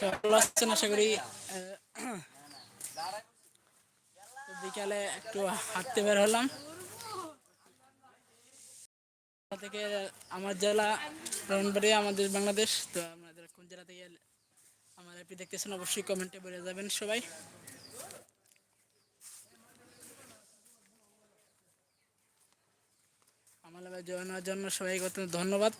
ভালো আছেন আশা করি বিকালে একটু হাঁটতে বের হলাম। থেকে আমার জেলা রনবাড়ি আমাদের বাংলাদেশ, তো আপনাদের কোন জেলা থেকে আমার অ্যাপটি দেখতেছেন অবশ্যই কমেন্টে বলে যাবেন সবাই। আমার জন্য সবাইকে ধন্যবাদ।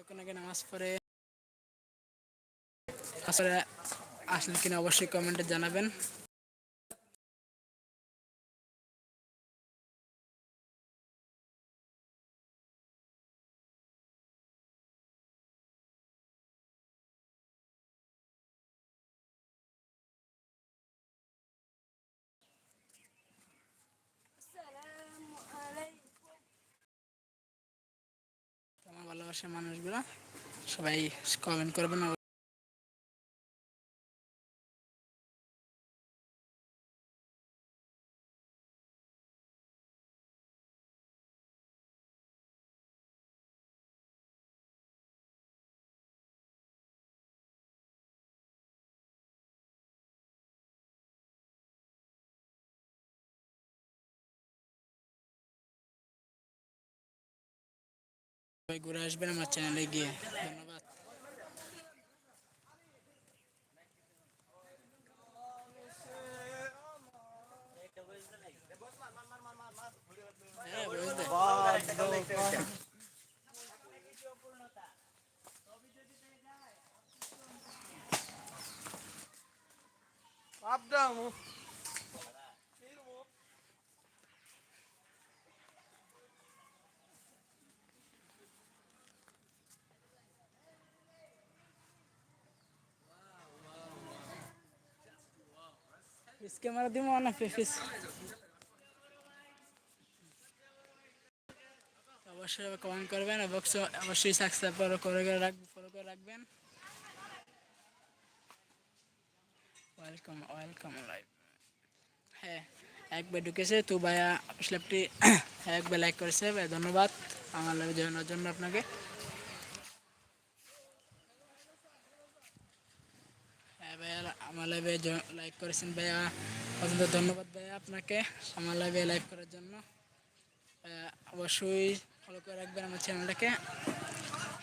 কতক্ষণ আগে নামাজ পড়ে আসলে আসলে কিনা অবশ্যই কমেন্টে জানাবেন। ভালোবাসার মানুষগুলো সবাই কমেন্ট করবেন সবাই ঘুরে আসবেন আমার চ্যানেলে গিয়ে ধন্যবাদ হ্যাঁ, পিস ক্যামেরা দিব না পিস অবশ্যই কমেন্ট করবেন অবশ্যই অবশ্যই সাবস্ক্রাইব করে করে রাখবেন ফলো করে রাখবেন। ওয়েলকাম ওয়েলকাম লাইভ হ্যাঁ একবার ঢুকেছে তো ভাইয়া স্ল্যাপটি একবার লাইক করেছে ভাই ধন্যবাদ। আমার লাইভে হওয়ার জন্য আপনাকে। ভাইয়া আমার লাইভে লাইক করেছেন ভাইয়া। অত্যন্ত ধন্যবাদ ভাইয়া আপনাকে আমার লাইভে লাইক করার জন্য। অবশ্যই ফলো করে রাখবেন আমার চ্যানেলটাকে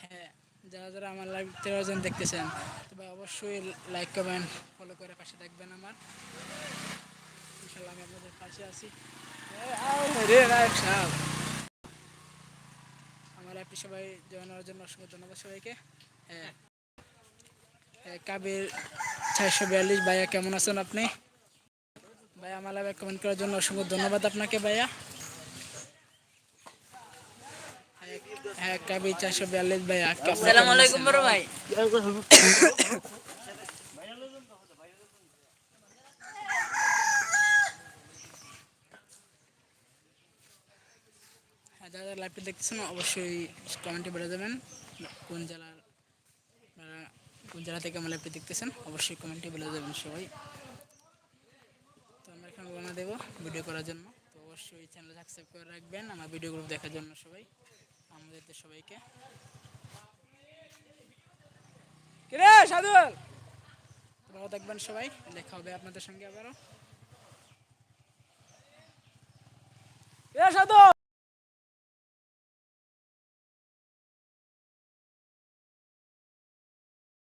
হ্যাঁ যারা যারা আমার লাইভ তেরোজন দেখতেছেন তবে অবশ্যই লাইক করবেন ফলো করে পাশে থাকবেন আমার। ইনশাল্লাহ আমি আপনাদের পাশে আছি। আমার লাইভটি সবাই জয়েন হওয়ার জন্য অসংখ্য ধন্যবাদ সবাইকে। হ্যাঁ, কাবির ছয়শো বিয়াল্লিশ ভাইয়া কেমন আছেন আপনি? ভাইয়া আমার লাইভে কমেন্ট করার জন্য অসংখ্য ধন্যবাদ আপনাকে ভাইয়া। হ্যাঁ, কাবির চারশো বিয়াল্লিশ ভাইয়া আসসালামু আলাইকুম বড় ভাই। হ্যাঁ যারা যারা লাইভটি দেখতেছেন অবশ্যই কমেন্টে বেড়ে দেবেন কোন জেলার কোন থেকে আমার লাইভটি দেখতেছেন, অবশ্যই কমেন্টে বলে দেবেন সবাই। তো আমরা এখানে রওনা দেবো ভিডিও করার জন্য। তো অবশ্যই চ্যানেল সাবস্ক্রাইব করে রাখবেন, আমার ভিডিওগুলো দেখার জন্য সবাই। আমাদের সবাইকে। কিরে ভালো থাকবেন সবাই, দেখা হবে আপনাদের সঙ্গে আবারও। সাদুল